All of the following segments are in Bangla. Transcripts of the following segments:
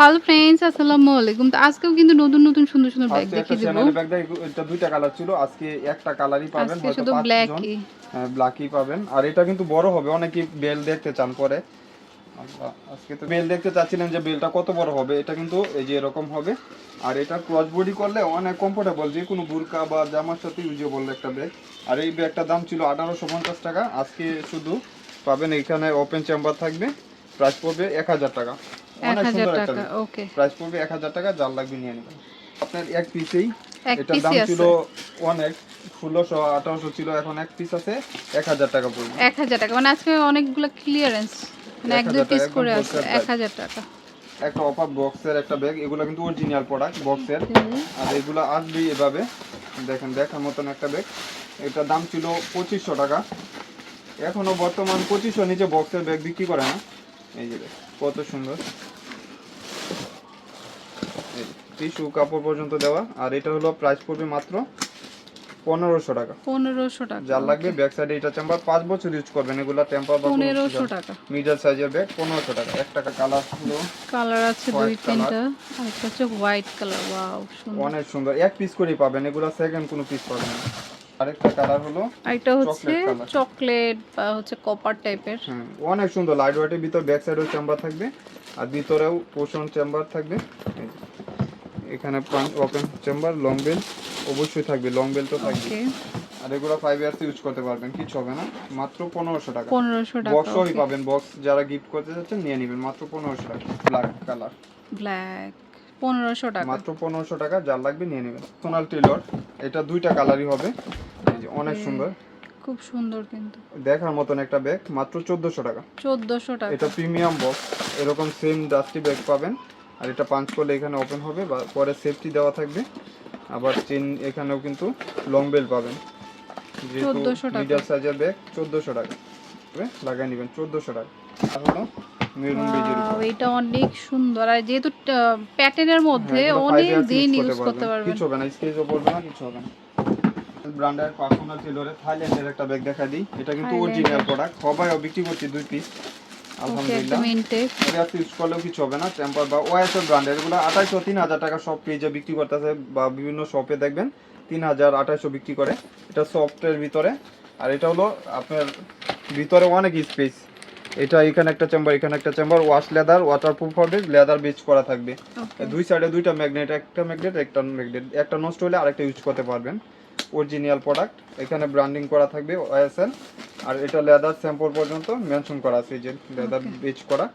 হ্যালো ফ্রেন্ডস আসসালামু আলাইকুম। তো আজকেও কিন্তু নতুন নতুন সুন্দর সুন্দর ব্যাগ আজকে দেখিয়ে দেবো। চ্যানেলে ব্যাগ এটা দুইটা কালার ছিল আজকে একটা কালারই পাবেন হয়তো শুধু পাঁচ ব্ল্যাক জন হ্যাঁ ব্ল্যাকই পাবেন। আর এটা কিন্তু বড় হবে অনেকেই বেল দেখতে চান পরে। আচ্ছা, আজকে তো বেল দেখতে চাচ্ছিলেন যে বেলটা কত বড় হবে এটা কিন্তু এই যে এরকম হবে। আর এটা ক্রস বডি করলে অনেক কমফোর্টেবল যে কোনো বুরকা বা জামার সাথে ইউজেবল একটা ব্যাগ আর এই ব্যাগটার দাম ছিল আঠারোশো পঞ্চাশ টাকা আজকে শুধু পাবেন এখানে ওপেন চেম্বার থাকবে প্রাইস পড়বে এক হাজার টাকা। অনেক সুন্দর একটা ওকে প্রাইস পড়বে এক হাজার টাকা যার লাগবে নিয়ে নেবেন। আপনার এক পিসেই এক দাম ছিল অনেক ষোলোশো আঠারোশো ছিল এখন এক পিস আছে এক হাজার টাকা পড়বে। এক হাজার টাকা মানে আজকে অনেকগুলো ক্লিয়ারেন্স মানে এক দুই পিস করে আছে এক হাজার টাকা। একটা অফার বক্সের একটা ব্যাগ এগুলো কিন্তু অরিজিনাল প্রোডাক্ট বক্সের আর এগুলো আসবে এভাবে দেখেন দেখার মতন একটা ব্যাগ এটার দাম ছিল পঁচিশশো টাকা। এখনও বর্তমান পঁচিশশো নিচে বক্সের ব্যাগ বিক্রি করে না। এই যে কত সুন্দর। টিস্যু কাপড় পর্যন্ত দেওয়া। আর এটা হলো প্রাইস পড়বে মাত্র পনেরোশো টাকা। পনেরোশো টাকা যার লাগবে ব্যাক সাইডে এটা চেম্বার পাঁচ বছর ইউজ করবেন। এগুলা টেম্পার বা পনেরোশো টাকা। মিডল সাইজের ব্যাগ পনেরোশো টাকা। এক টাকা কালার হলো কালার আছে দুই তিনটা। আর একটা হচ্ছে হোয়াইট কালার ওয়াও সুন্দর। অনেক সুন্দর। এক পিস করেই পাবেন। এগুলা সেকেন্ড কোনো পিস পাবেন না। আরেকটা কালার হলো আরেকটা হচ্ছে চকলেট বা হচ্ছে কপার টাইপের অনেক সুন্দর। লাইট ওয়েটের ভিতর ব্যাক সাইডেও চেম্বার থাকবে। আর ভিতরেও পোষণ চেম্বার থাকবে। এখানে ওপেন চেম্বার লং বেল অবশ্যই থাকবে লং বেল তো থাকবে। আর এগুলো ফাইভ ইয়ার্স ইউজ করতে পারবেন কিছু হবে না মাত্র পনেরোশো টাকা। পনেরোশো টাকা বক্স সবই পাবেন বক্স যারা গিফট করতে যাচ্ছেন নিয়ে নেবেন মাত্র পনেরোশো টাকা ব্ল্যাক কালার ব্ল্যাক পনেরোশো টাকা। মাত্র পনেরোশো টাকা যার লাগবে নিয়ে নেবেন। সোনাল টেলর এটা দুইটা কালারই হবে। এই যে অনেক সুন্দর। খুব সুন্দর কিন্তু। দেখার মতন একটা ব্যাগ মাত্র চোদ্দোশো টাকা। চোদ্দোশো টাকা। এটা প্রিমিয়াম বক্স এরকম সেম ডাস্টি ব্যাগ পাবেন। আর এটা পাঞ্চ করলে এখানে ওপেন হবে বা পরে সেফটি দেওয়া থাকবে। আবার চেন এখানেও কিন্তু লং বেল পাবেন। যেহেতু 1400 টাকা। মিডিয়াম সাইজের ব্যাগ চোদ্দোশো টাকা। লাগাই নেবেন চোদ্দোশো টাকা। হলো এটা অনেক সুন্দর। আর যেহেতু প্যাটার্নের মধ্যে অনেক দিন ইউজ করতে পারবেন। কিছু হবে না স্কেচও পড়বে না কিছু হবে না। ব্র্যান্ডের পার্সোনাল টেলরে থাইল্যান্ডের একটা ব্যাগ দেখা দিই। এটা কিন্তু অরিজিনাল প্রোডাক্ট সবাই বিক্রি করছি দুই পিস আলহামদুলিল্লাহ। ইউজ করলেও কিছু হবে না টেম্পার বা ওয়াইএসএল ব্র্যান্ডের এগুলো আঠাইশো তিন হাজার টাকা সব পেজে বিক্রি করতেছে বা বিভিন্ন শপে দেখবেন তিন হাজার আঠাইশো বিক্রি করে। এটা সফটের ভিতরে। আর এটা হলো আপনার ভিতরে অনেক স্পেস এটা এখানে একটা চেম্বার এখানে একটা চেম্বার ওয়াশ লেদার ওয়াটারপ্রুফ হবে লেদার বেচ করা থাকবে। দুই সাইডে দুইটা ম্যাগনেট একটা ম্যাগনেট একটা ম্যাগনেট একটা নষ্ট হলে আরেকটা ইউজ করতে পারবেন। অরিজিনাল প্রোডাক্ট এখানে ব্র্যান্ডিং করা থাকবে ওএসএল আর এটা লেদার স্যাম্পল পর্যন্ত মেনশন করা আছে যে লেদার বেচ করা।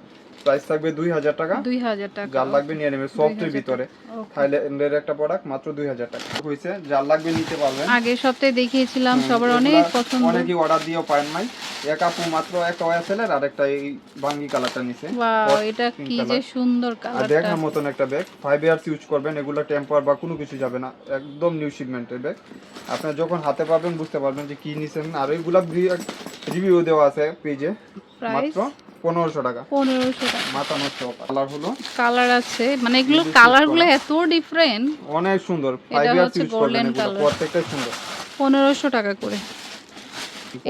প্রাইস থাকবে দুই হাজার টাকা। দুই হাজার টাকা যার লাগবে নিয়ে নেবে সফটের 2000 ভিতরে. থাইল্যান্ডের একটা প্রোডাক্ট মাত্র দুই হাজার টাকা। হয়েছে যার লাগবে নিতে পারবেন। আগের সপ্তাহে দেখিয়েছিলাম সবার অনেক পছন্দ। অনেকেই অর্ডার দিয়েও পারেন নাই। এক আপু মাত্র একটা ওয়াইএসএল আর একটা এই বাঙ্গি কালারটা নিছে। ওয়াও এটা কি যে। সুন্দর আর দেখার মতন একটা ব্যাগ ফাইভ ইয়ার্স ইউজ করবেন এগুলো টেম্পার বা কোনো কিছু যাবে না। একদম নিউ শিপমেন্টের ব্যাগ আপনার যখন হাতে পাবেন বুঝতে পারবেন যে কি নিছেন। আর এইগুলা রিভিউ দেওয়া আছে পেজে মাত্র পনেরোশো টাকা। পনেরোশো টাকা। মাথা নষ্ট কালার হলো? কালার আছে মানে এগুলো কালারগুলো এত ডিফারেন্ট অনেক সুন্দর। এটা হচ্ছে ইউজ করবেন golden এগুলো color। প্রত্যেকটা সুন্দর। পনেরোশো টাকা করে।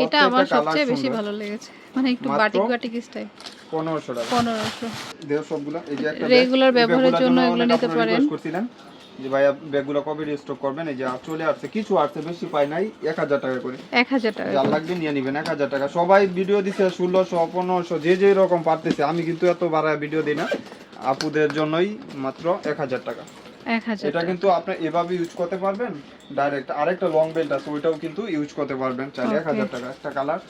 এটা আমার সবচেয়ে বেশি ভালো লেগেছে। মানে একটু বাটিক বাটিক স্টাইল পনেরোশো টাকা। পনেরোশো। দেহ সবগুলো। এই যে একটা Regular ব্যবহারের জন্য এগুলো নিতে পারেন। যে ভাইয়া ব্যাগগুলো কবে রিস্টক করবেন? এই যে চলে আসছে। কিছু আসছে বেশি পাই নাই এক হাজার টাকা করে। এক হাজার টাকা যার লাগবে নিয়ে নিবেন এক হাজার টাকা। সবাই ভিডিও দিছে ষোলোশো পনেরোশো যে যে রকম পারতেছে। আমি কিন্তু এত বাড়ায় ভিডিও দিই না। আপুদের জন্যই মাত্র এক হাজার টাকা। এটা কিন্তু আপনি এভাবে ইউজ করতে পারবেন। ডাইরেক্ট আরেকটা লং বেল্ট আছে ওইটাও কিন্তু ইউজ করতে পারবেন। চাইলে এক হাজার টাকা। একটা কালার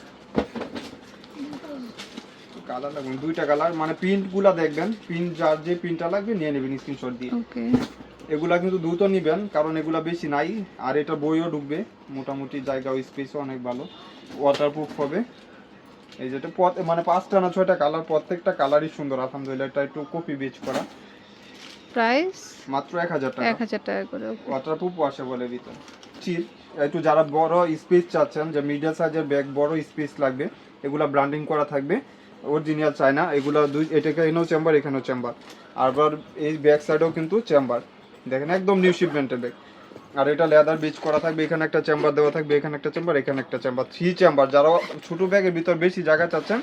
কালার লাগবে। দুইটা কালার মানে প্রিন্টগুলা দেখবেন। প্রিন্ট যার যে প্রিন্টটা লাগবে নিয়ে নেবেন স্ক্রিনশট দিয়ে। ওকে এগুলা কিন্তু দ্রুত নিবেন কারণ এগুলা বেশি নাই আর এটা বইও ঢুকবে। মোটামুটি জায়গা স্পেসও অনেক ভালো। ওয়াটারপ্রুফ হবে। এই যেটা পথ মানে পাঁচটা না ছয়টা কালার প্রত্যেকটা কালারই সুন্দর আলহামদুলিল্লাহ। এটা একটু কপি বেচ করা। প্রাইস মাত্র এক হাজার টাকা। এক হাজার টাকা করে. ওয়াটারপ্রুফ ওয়াশেবলের ভিতরে। চিপ একটু যারা বড় স্পেস চাচ্ছেন যে মিডিয়াম সাইজের ব্যাগ বড় স্পেস লাগবে এগুলা ব্র্যান্ডিং করা থাকবে। অরিজিনাল চায়না এগুলা দুই এটাকে এনেও চেম্বার এখানেও চেম্বার আবার এই ব্যাক সাইডেও কিন্তু চেম্বার দেখেন একদম নিউ শিপমেন্টের ব্যাগ আর এটা লেদার বিচ করা থাকবে এখানে একটা চেম্বার দেওয়া থাকবে এখানে একটা চেম্বার এখানে একটা চেম্বার থ্রি চেম্বার যারা ছোট ব্যাগের ভিতর বেশি জায়গা চাচ্ছেন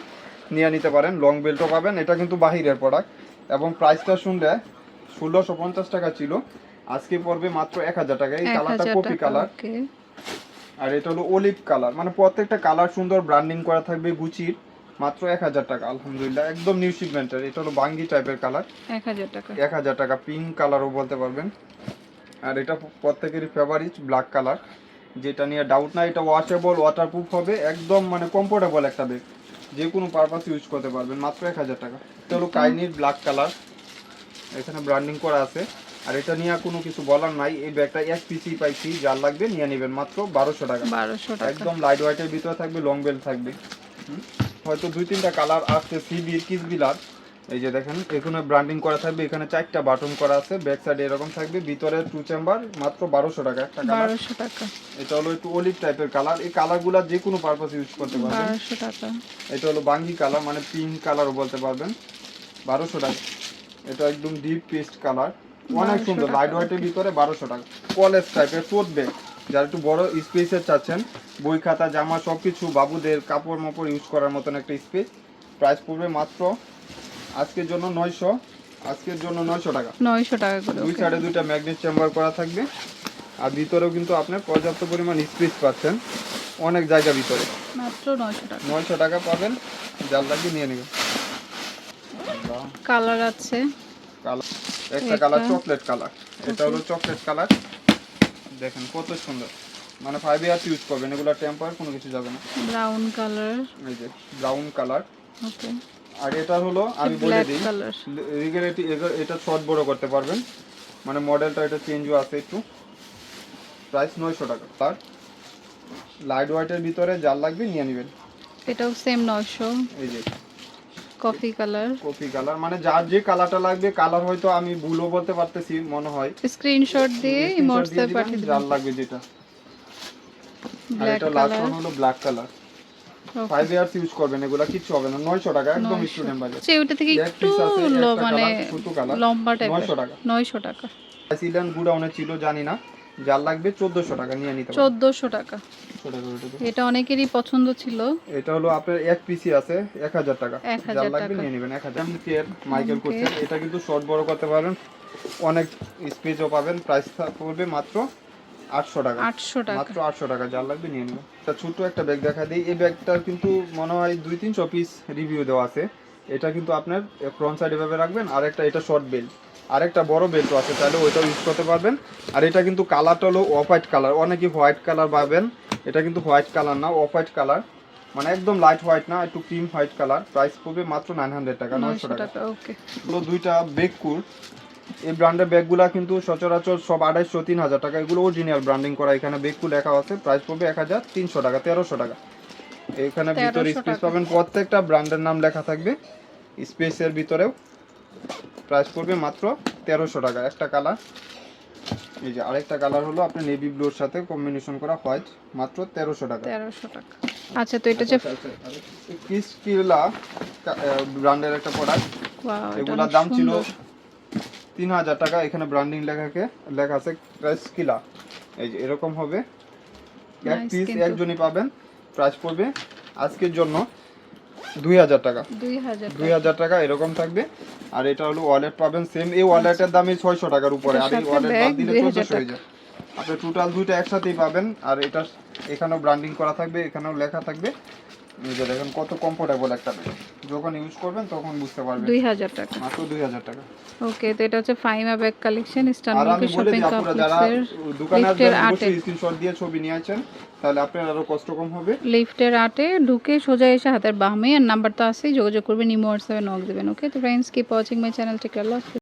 নিয়ে নিতে পারেন। লং বেল্টও পাবেন এটা কিন্তু বাহিরের প্রোডাক্ট এবং প্রাইসটা শুনলে ষোলোশো পঞ্চাশ টাকা ছিল আজকে পড়বে মাত্র এক হাজার টাকা। এই কালারটা কপি কালার আর এটা হলো অলিভ কালার মানে প্রত্যেকটা কালার সুন্দর ব্র্যান্ডিং করা থাকবে গুচির মাত্র এক হাজার টাকা আলহামদুলিল্লাহ। একদম নিউ শিপমেন্টের এটা হলো বাঙ্গি টাইপের কালার এক হাজার টাকা। এক হাজার টাকা পিঙ্ক কালারও বলতে পারবেন। আর এটা প্রত্যেকেরই ফেভারিট ব্ল্যাক কালার যেটা নিয়ে ডাউট না এটা ওয়াশেবল ওয়াটারপ্রুফ হবে। একদম মানে কমফোর্টেবল একটা ব্যাগ যে কোনো পারপাস ইউজ করতে পারবেন মাত্র এক হাজার টাকা। এটা হলো কাইনির ব্ল্যাক কালার এখানে ব্র্যান্ডিং করা আছে। আর এটা নিয়ে কোনো কিছু বলার নাই। এই ব্যাগটা এক পিসি পাইছি যার লাগবে নিয়ে নেবেন মাত্র বারোশো টাকা। বারোশো টাকা। একদম লাইট ওয়াইটের ভিতরে থাকবে লং বেল থাকবে। হুম। হয়তো দুই তিনটা কালার আসছে সিবির কিসবিলার এই যে দেখেন এখানে ব্র্যান্ডিং করা থাকবে এখানে চারটা বাটন করা আছে ব্যাক সাইডে এরকম থাকবে ভিতরে টু চেম্বার মাত্র বারোশো টাকা একটা কালার টাকা। এটা হলো একটু অলিভ টাইপের কালার এই কালারগুলো যে কোনো পারপাস ইউজ করতে পারবেন। বারোশো টাকা। এটা হলো বাঙ্গি কালার মানে পিঙ্ক কালারও বলতে পারবেন। বারোশো টাকা। এটা একদম ডিপ পেস্ট কালার অনেক সুন্দর লাইট হোয়াইটের ভিতরে বারোশো টাকা। কলেজ টাইপের টোট ব্যাগ যারা একটু বড় স্পেসের চাচ্ছেন বই খাতা জামা সব কিছু বাবুদের কাপড় মাপড় ইউজ করার মতন একটা স্পেস প্রাইস পড়বে মাত্র আজকের জন্য নয়শো আজকের জন্য নয়শো টাকা। নয়শো টাকা করে দুই সাইডে দুইটা ম্যাগনেট চেম্বার করা থাকবে। আর ভিতরেও কিন্তু আপনার পর্যাপ্ত পরিমাণ স্পেস পাচ্ছেন অনেক জায়গা ভিতরে। মাত্র নয়শো টাকা। নয়শো টাকা পাবেন যার লাগবে নিয়ে নেবেন? কালার আছে। কালার একটা কালার চকলেট কালার এটা হলো চকলেট কালার দেখেন কত সুন্দর। মানে ফাইভ ইয়ার্স ইউজ করবেন এগুলো টেম্পার কোনো কিছু যাবে না। ব্রাউন কালার এই যে ব্রাউন কালার ওকে। আর এটা হলো আমি বলে দিই এটা শর্ট বড় করতে পারবেন। মানে মডেলটা এটা চেঞ্জও আছে একটু। প্রাইস নয়শো টাকা। তার লাইট হোয়াইটের ভিতরে যার লাগবে নিয়ে নেবেন। এটাও সেম নয়শো। এই যে কফি কালার। কফি কালার মানে যার যে কালারটা লাগবে কালার হয়তো আমি ভুলও বলতে পারতেছি মনে হয়। স্ক্রিনশট দিয়ে দিবেন, পাঠিয়ে যার লাগবে যেটা। আর এটা লাস্ট কালার ওয়ান হলো black colour five years use করবেন এগুলা কিচ্ছু হবে না। নয়শো টাকা একদম স্টুডেন্ট বাজেট ওটা থেকে একটু লো- মানে লম্বা টাইপের নয়শো টাকা। নয়শো টাকা। সিলেন গুডাউনে ছিল জানি না। যার লাগবে চোদ্দশো টাকা নিয়ে নিতে পারবেন চোদ্দোশো টাকা। 100 টাকা করে দেবো। এটা অনেকেরই পছন্দ ছিল। এটা হলো আপনার এক পিসি আছে এক হাজার টাকা। 1000 যার লাগবে নিয়ে নেবেন এক হাজার। Care Michael Okay. এটা কিন্তু শর্ট বড় করতে পারবেন অনেক স্পেসও পাবেন প্রাইস পড়বে মাত্র আটশো টাকা। আটশো টাকা। মাত্র আটশো টাকা যার লাগবে নিয়ে নেবেন। একটা ছোট্ট একটা ব্যাগ দেখা দিই। এই ব্যাগটার কিন্তু মনে হয় দুই তিনশো পিস রিভিউ দেওয়া আছে। এটা কিন্তু আপনার ফ্রন্ট সাইড এভাবে রাখবেন আর একটা এটা শর্ট বেল্ট আর একটা বড় বেল্টও আছে তাহলে ওইটাও ইউজ করতে পারবেন। আর এটা কিন্তু কালারটা হলো অফ হোয়াইট কালার অনেকে হোয়াইট কালার পাবেন। এটা কিন্তু হোয়াইট কালার না অফ হোয়াইট কালার মানে একদম লাইট হোয়াইট না একটু ক্রিম হোয়াইট কালার প্রাইস পড়বে মাত্র নাইন হান্ড্রেড টাকা নয়শো টাকা। এগুলো দুইটা বেগ কুল এই ব্র্যান্ডের ব্যাগগুলা কিন্তু সচরাচর সব আড়াইশো তিন হাজার টাকা। এগুলো অরিজিনাল ব্র্যান্ডিং করা এখানে বেগকু লেখা আছে। প্রাইস পড়বে এক হাজার তিনশো টাকা তেরোশো টাকা। এখানে ভিতরে স্পেস পাবেন প্রত্যেকটা ব্র্যান্ডের নাম লেখা থাকবে। স্পেসের ভিতরেও। প্রাইস পড়বে মাত্র তেরোশো টাকা। একটা কালার এই যে আরেকটা কালার হলো আপনার নেভি ব্লুর সাথে কম্বিনেশন করা হোয়াইট মাত্র তেরোশো টাকা। তেরোশো টাকা। আচ্ছা তো এটা যে কিসকিলা ব্র্যান্ডের একটা প্রোডাক্ট Wow, এটা এগুলার অনেক দাম ছিল তিন হাজার টাকা। এখানে ব্র্যান্ডিং লেখাকে লেখা আছে কিলা এই যে এরকম হবে। এক পিস একজনই পাবেন। প্রাইস পড়বে আজকের জন্য দুই হাজার টাকা। দুই হাজার টাকা। এরকম থাকবে। আর এটা হলো ওয়ালেট পাবেন সেম এই ওয়ালেটের দামই ছয়শো টাকার উপরে। আর এই ওয়ালেট বাদ দিলে 2000 চোদ্দশো হয়ে যায়। আপনি টোটাল দুইটা একসাথেই পাবেন। আর এটা এখানেও ব্র্যান্ডিং করা থাকবে এখানেও লেখা থাকবে। নিজের এখন দেখেন কত কমফোর্টেবল একটা bag। যখন ইউজ করবেন তখন বুঝতে পারবেন। দুই হাজার টাকা। মাত্র দুই হাজার টাকা। ওকে তো এটা হচ্ছে Faima bag collection Eastern shopping কমপ্লেক্সের দোকানের আটে। অবশ্যই স্ক্রিনশট দিয়ে ছবি নিয়ে আছেন তাহলে আপনার আরও কষ্ট কম হবে। লিফটের আটে ঢুকে সোজা এসে হাতের বামে আর নাম্বার তো আছেই যোগাযোগ করবেন ইমো হোয়াটসঅ্যাপে নক দিবেন ওকে তো friends keep watching my channel take care